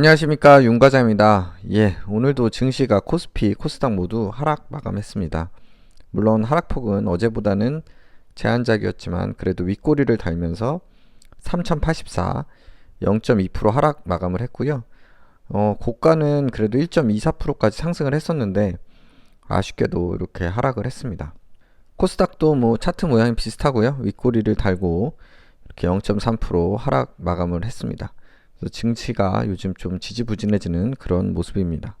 안녕하십니까 윤과장입니다. 예, 오늘도 증시가 코스피, 코스닥 모두 하락 마감했습니다. 물론 하락폭은 어제보다는 제한적이었지만 그래도 윗꼬리를 달면서 3084, 0.2% 하락 마감을 했고요. 어, 고가는 그래도 1.24%까지 상승을 했었는데 아쉽게도 이렇게 하락을 했습니다. 코스닥도 뭐 차트 모양이 비슷하고요. 윗꼬리를 달고 이렇게 0.3% 하락 마감을 했습니다. 증시가 요즘 좀 지지부진해지는 그런 모습입니다.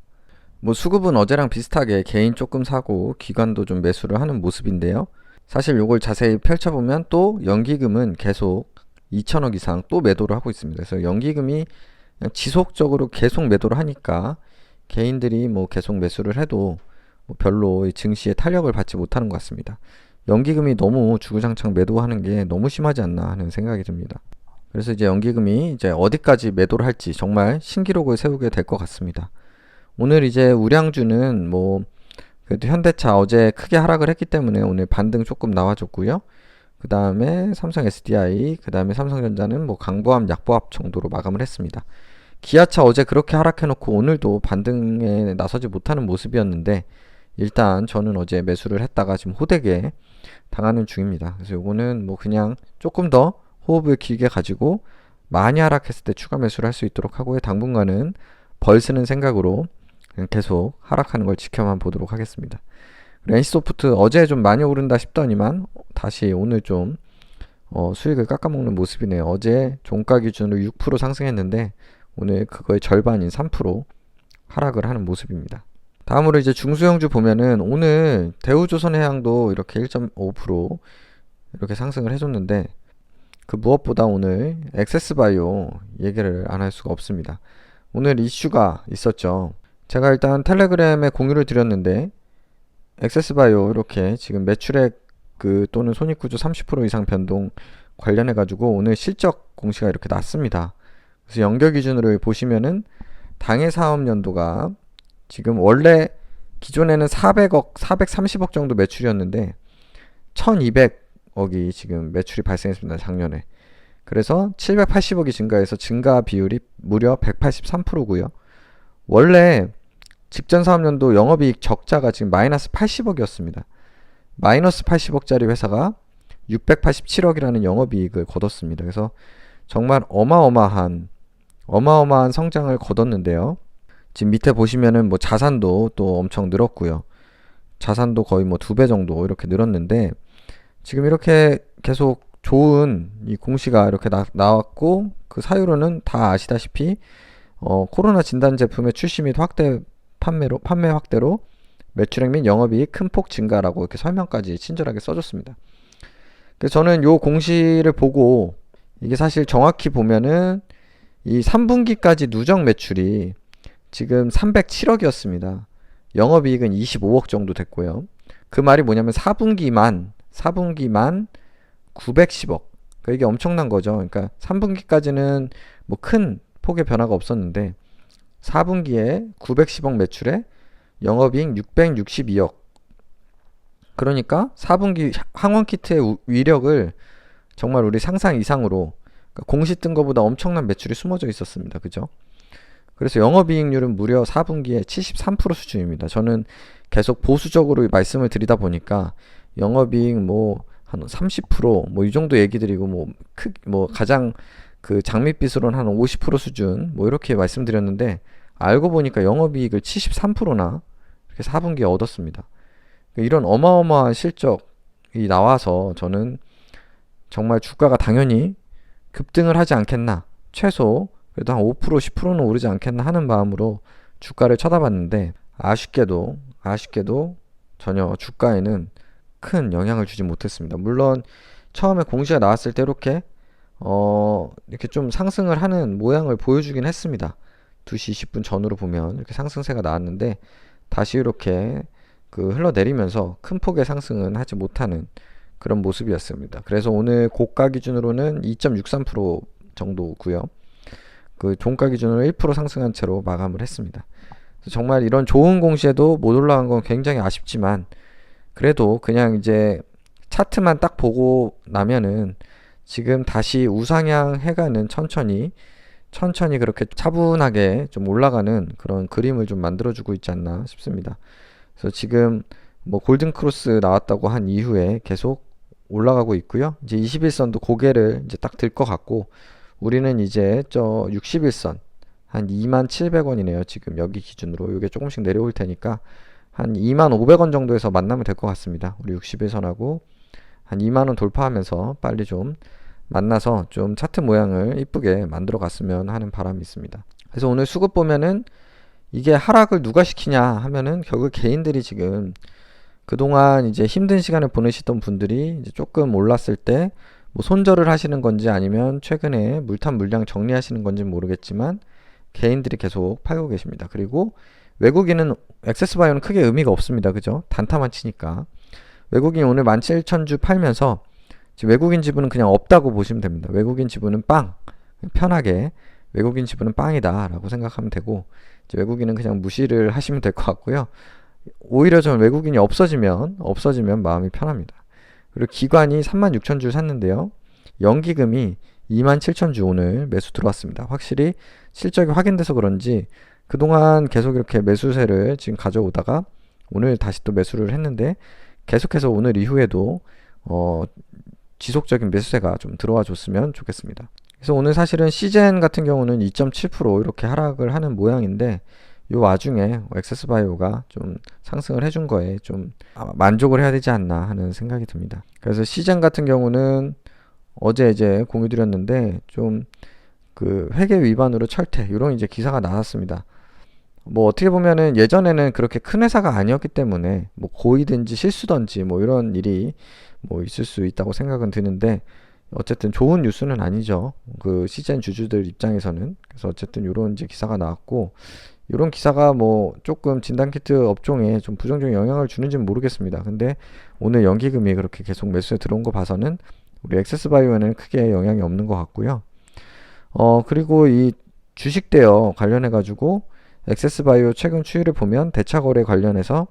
뭐 수급은 어제랑 비슷하게 개인 조금 사고 기관도 좀 매수를 하는 모습인데요. 사실 요걸 자세히 펼쳐보면 또 연기금은 계속 2천억 이상 또 매도를 하고 있습니다. 그래서 연기금이 지속적으로 계속 매도를 하니까 개인들이 뭐 계속 매수를 해도 뭐 별로 이 증시에 탄력을 받지 못하는 것 같습니다. 연기금이 너무 주구장창 매도하는 게 너무 심하지 않나 하는 생각이 듭니다. 그래서 이제 연기금이 이제 어디까지 매도를 할지 정말 신기록을 세우게 될 것 같습니다. 오늘 이제 우량주는 뭐 그래도 현대차 어제 크게 하락을 했기 때문에 오늘 반등 조금 나와줬고요. 그 다음에 삼성 SDI, 그 다음에 삼성전자는 뭐 강보합, 약보합 정도로 마감을 했습니다. 기아차 어제 그렇게 하락해놓고 오늘도 반등에 나서지 못하는 모습이었는데 일단 저는 어제 매수를 했다가 지금 호되게 당하는 중입니다. 그래서 요거는 뭐 그냥 조금 더 호흡을 길게 가지고 많이 하락했을 때 추가 매수를 할 수 있도록 하고요. 당분간은 벌 쓰는 생각으로 계속 하락하는 걸 지켜만 보도록 하겠습니다. NC소프트 어제 좀 많이 오른다 싶더니만 다시 오늘 좀 어, 수익을 깎아먹는 모습이네요. 어제 종가 기준으로 6% 상승했는데 오늘 그거의 절반인 3% 하락을 하는 모습입니다. 다음으로 이제 중소형주 보면은 오늘 대우조선해양도 이렇게 1.5% 이렇게 상승을 해줬는데 그 무엇보다 오늘 액세스바이오 얘기를 안 할 수가 없습니다. 오늘 이슈가 있었죠. 제가 일단 텔레그램에 공유를 드렸는데 액세스바이오 이렇게 지금 매출액 그 또는 손익구조 30% 이상 변동 관련해 가지고 오늘 실적 공시가 이렇게 났습니다. 그래서 연결 기준으로 보시면은 당해 사업 연도가 지금 원래 기존에는 400억, 430억 정도 매출이었는데 1200 억이 지금 매출이 발생했습니다. 작년에. 그래서 780억이 증가해서 증가 비율이 무려 183%고요. 원래 직전 사업연도 영업이익 적자가 지금 마이너스 80억이었습니다. 마이너스 80억짜리 회사가 687억이라는 영업이익을 거뒀습니다. 그래서 정말 어마어마한 어마어마한 성장을 거뒀는데요. 지금 밑에 보시면은 뭐 자산도 또 엄청 늘었고요. 자산도 거의 뭐 두 배 정도 이렇게 늘었는데 지금 이렇게 계속 좋은 이 공시가 이렇게 나, 나왔고 그 사유로는 다 아시다시피 어, 코로나 진단 제품의 출시 및 확대 판매로 판매 확대로 매출액 및 영업이익 큰 폭 증가라고 이렇게 설명까지 친절하게 써줬습니다. 그래서 저는 요 공시를 보고 이게 사실 정확히 보면은 이 3분기까지 누적 매출이 지금 307억이었습니다. 영업이익은 25억 정도 됐고요. 그 말이 뭐냐면 4분기만 4분기만 910억. 그러니까 이게 엄청난 거죠. 그러니까 3분기까지는 뭐 큰 폭의 변화가 없었는데 4분기에 910억 매출에 영업이익 662억. 그러니까 4분기 항원 키트의 위력을 정말 우리 상상 이상으로 그러니까 공시 뜬 것보다 엄청난 매출이 숨어져 있었습니다. 그죠? 그래서 영업이익률은 무려 4분기에 73% 수준입니다. 저는 계속 보수적으로 말씀을 드리다 보니까 영업이익 뭐 한 30%뭐 이 정도 얘기 드리고 뭐크뭐 가장 그 장밋빛으로는 한 50% 수준 뭐 이렇게 말씀드렸는데 알고 보니까 영업이익을 73%나 이렇게 4분기에 얻었습니다. 그러니까 이런 어마어마한 실적이 나와서 저는 정말 주가가 당연히 급등을 하지 않겠나 최소 그래도 한 5% 10%는 오르지 않겠나 하는 마음으로 주가를 쳐다봤는데 아쉽게도 아쉽게도 전혀 주가에는 큰 영향을 주지 못했습니다. 물론 처음에 공시가 나왔을 때 이렇게 어 이렇게 좀 상승을 하는 모양을 보여주긴 했습니다. 2시 20분 전으로 보면 이렇게 상승세가 나왔는데 다시 이렇게 그 흘러내리면서 큰 폭의 상승은 하지 못하는 그런 모습이었습니다. 그래서 오늘 고가 기준으로는 2.63% 정도고요. 그 종가 기준으로 1% 상승한 채로 마감을 했습니다. 정말 이런 좋은 공시에도 못 올라간 건 굉장히 아쉽지만 그래도 그냥 이제 차트만 딱 보고 나면은 지금 다시 우상향 해가는 천천히 천천히 그렇게 차분하게 좀 올라가는 그런 그림을 좀 만들어주고 있지 않나 싶습니다. 그래서 지금 뭐 골든 크로스 나왔다고 한 이후에 계속 올라가고 있고요. 이제 21선도 고개를 이제 딱 들 것 같고 우리는 이제 저 61선 한 27,700원이네요. 지금 여기 기준으로 이게 조금씩 내려올 테니까 한 25,500원 정도에서 만나면 될 것 같습니다. 우리 61선하고 한 2만원 돌파하면서 빨리 좀 만나서 좀 차트 모양을 이쁘게 만들어 갔으면 하는 바람이 있습니다. 그래서 오늘 수급 보면은 이게 하락을 누가 시키냐 하면은 결국 개인들이 지금 그동안 이제 힘든 시간을 보내시던 분들이 조금 올랐을 때 뭐 손절을 하시는 건지 아니면 최근에 물탄 물량 정리하시는 건지 모르겠지만 개인들이 계속 팔고 계십니다. 그리고 외국인은 액세스 바이오는 크게 의미가 없습니다. 그죠? 단타만 치니까. 외국인이 오늘 17,000주 팔면서 지금 외국인 지분은 그냥 없다고 보시면 됩니다. 외국인 지분은 빵. 편하게 외국인 지분은 빵이다 라고 생각하면 되고 외국인은 그냥 무시를 하시면 될 것 같고요. 오히려 전 외국인이 없어지면 없어지면 마음이 편합니다. 그리고 기관이 36,000주 샀는데요. 연기금이 27,000주 오늘 매수 들어왔습니다. 확실히 실적이 확인돼서 그런지 그동안 계속 이렇게 매수세를 지금 가져오다가 오늘 다시 또 매수를 했는데 계속해서 오늘 이후에도 어 지속적인 매수세가 좀 들어와 줬으면 좋겠습니다. 그래서 오늘 사실은 시젠 같은 경우는 2.7% 이렇게 하락을 하는 모양인데 이 와중에 엑세스 바이오가 좀 상승을 해준 거에 좀 만족을 해야 되지 않나 하는 생각이 듭니다. 그래서 시장 같은 경우는 어제 이제 공유 드렸는데 좀 그 회계 위반으로 철퇴 이런 이제 기사가 나왔습니다. 뭐 어떻게 보면은 예전에는 그렇게 큰 회사가 아니었기 때문에 뭐 고의든지 실수든지 뭐 이런 일이 뭐 있을 수 있다고 생각은 드는데 어쨌든 좋은 뉴스는 아니죠. 그 시젠 주주들 입장에서는 그래서 어쨌든 이런 이제 기사가 나왔고 이런 기사가 뭐 조금 진단키트 업종에 좀 부정적인 영향을 주는지는 모르겠습니다. 근데 오늘 연기금이 그렇게 계속 매수에 들어온 거 봐서는 우리 엑세스바이오에는 크게 영향이 없는 것 같고요. 어 그리고 이 주식 대여 관련해 가지고 엑세스바이오 최근 추이를 보면 대차 거래 관련해서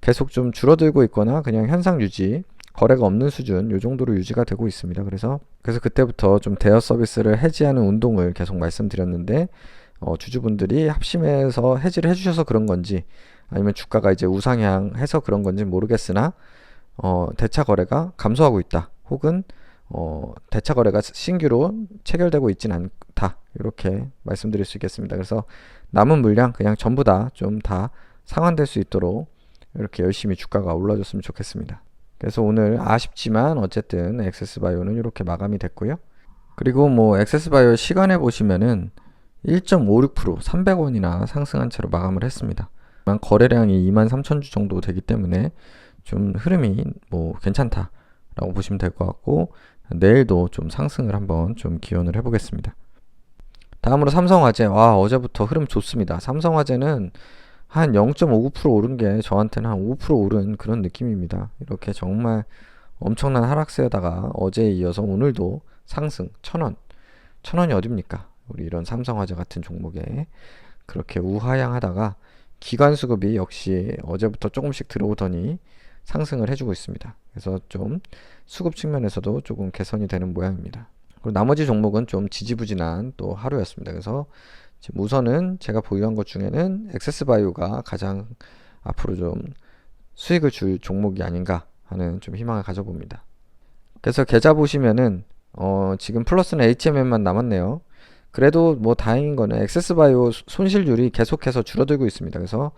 계속 좀 줄어들고 있거나 그냥 현상 유지 거래가 없는 수준 요 정도로 유지가 되고 있습니다. 그래서 그래서 그때부터 좀 대여 서비스를 해지하는 운동을 계속 말씀드렸는데 어, 주주분들이 합심해서 해지를 해주셔서 그런 건지 아니면 주가가 이제 우상향해서 그런 건지 모르겠으나 어, 대차 거래가 감소하고 있다. 혹은 어, 대차 거래가 신규로 체결되고 있진 않다. 이렇게 말씀드릴 수 있겠습니다. 그래서 남은 물량 그냥 전부 다 좀 다 상환될 수 있도록 이렇게 열심히 주가가 올라줬으면 좋겠습니다. 그래서 오늘 아쉽지만 어쨌든 엑세스바이오는 이렇게 마감이 됐고요. 그리고 뭐 엑세스바이오 시간에 보시면은 1.56% 300원이나 상승한 채로 마감을 했습니다. 거래량이 23,000주 정도 되기 때문에 좀 흐름이 뭐 괜찮다라고 보시면 될 것 같고 내일도 좀 상승을 한번 좀 기원을 해보겠습니다. 다음으로 삼성화재 와 어제부터 흐름 좋습니다. 삼성화재는 한 0.59% 오른 게 저한테는 한 5% 오른 그런 느낌입니다. 이렇게 정말 엄청난 하락세에다가 어제에 이어서 오늘도 상승 천원 천원이 어딥니까? 우리 이런 삼성화재 같은 종목에 그렇게 우하향하다가 기관 수급이 역시 어제부터 조금씩 들어오더니 상승을 해주고 있습니다. 그래서 좀 수급 측면에서도 조금 개선이 되는 모양입니다. 그리고 나머지 종목은 좀 지지부진한 또 하루였습니다. 그래서 지금 우선은 제가 보유한 것 중에는 엑세스바이오가 가장 앞으로 좀 수익을 줄 종목이 아닌가 하는 좀 희망을 가져봅니다. 그래서 계좌 보시면은 어 지금 플러스는 HMM만 남았네요. 그래도 뭐 다행인 거는 엑세스바이오 손실률이 계속해서 줄어들고 있습니다. 그래서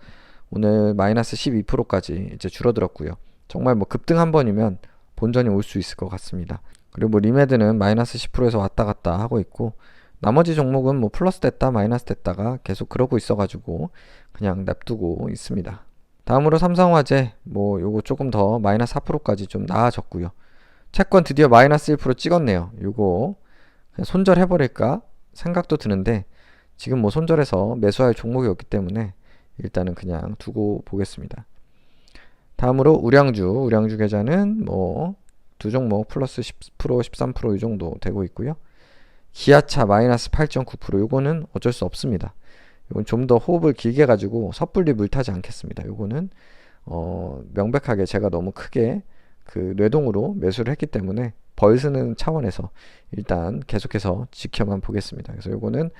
오늘 마이너스 12%까지 이제 줄어들었고요. 정말 뭐 급등 한 번이면 본전이 올 수 있을 것 같습니다. 그리고 뭐 리메드는 마이너스 10%에서 왔다 갔다 하고 있고 나머지 종목은 뭐 플러스 됐다 마이너스 됐다가 계속 그러고 있어가지고 그냥 냅두고 있습니다. 다음으로 삼성화재 뭐 요거 조금 더 마이너스 4%까지 좀 나아졌고요. 채권 드디어 마이너스 1% 찍었네요. 요거 손절해버릴까 생각도 드는데 지금 뭐 손절해서 매수할 종목이 없기 때문에 일단은 그냥 두고 보겠습니다. 다음으로 우량주, 우량주 계좌는 뭐 두 종목 플러스 10% 13%이 정도 되고 있고요. 기아차 마이너스 8.9% 요거는 어쩔 수 없습니다. 이건 좀 더 호흡을 길게 가지고 섣불리 물타지 않겠습니다. 요거는 어 명백하게 제가 너무 크게 그 뇌동으로 매수를 했기 때문에 벌쓰는 차원에서 일단 계속해서 지켜만 보겠습니다. 그래서 요거는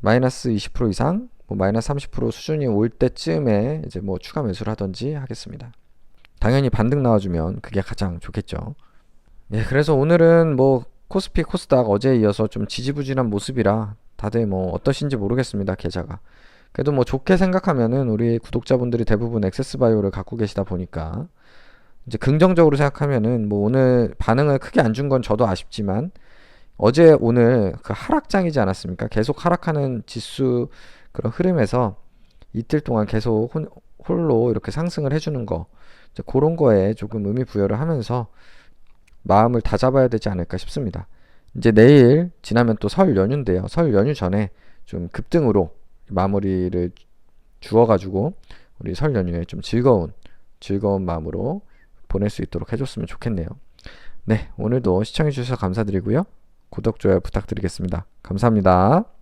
마이너스 20% 이상, 뭐 마이너스 30% 수준이 올 때쯤에 이제 뭐 추가 매수를 하든지 하겠습니다. 당연히 반등 나와주면 그게 가장 좋겠죠. 예, 그래서 오늘은 뭐 코스피, 코스닥 어제에 이어서 좀 지지부진한 모습이라 다들 뭐 어떠신지 모르겠습니다. 계좌가. 그래도 뭐 좋게 생각하면은 우리 구독자분들이 대부분 엑세스바이오를 갖고 계시다 보니까 이제 긍정적으로 생각하면은 뭐 오늘 반응을 크게 안 준 건 저도 아쉽지만 어제 오늘 그 하락장이지 않았습니까? 계속 하락하는 지수 그런 흐름에서 이틀 동안 계속 혼- 홀로 이렇게 상승을 해주는 거 이제 그런 거에 조금 의미 부여를 하면서 마음을 다잡아야 되지 않을까 싶습니다. 이제 내일 지나면 또 설 연휴인데요. 설 연휴 전에 좀 급등으로 마무리를 주어가지고 우리 설 연휴에 좀 즐거운 즐거운 마음으로 보낼 수 있도록 해줬으면 좋겠네요. 네, 오늘도 시청해주셔서 감사드리고요. 구독, 좋아요 부탁드리겠습니다. 감사합니다.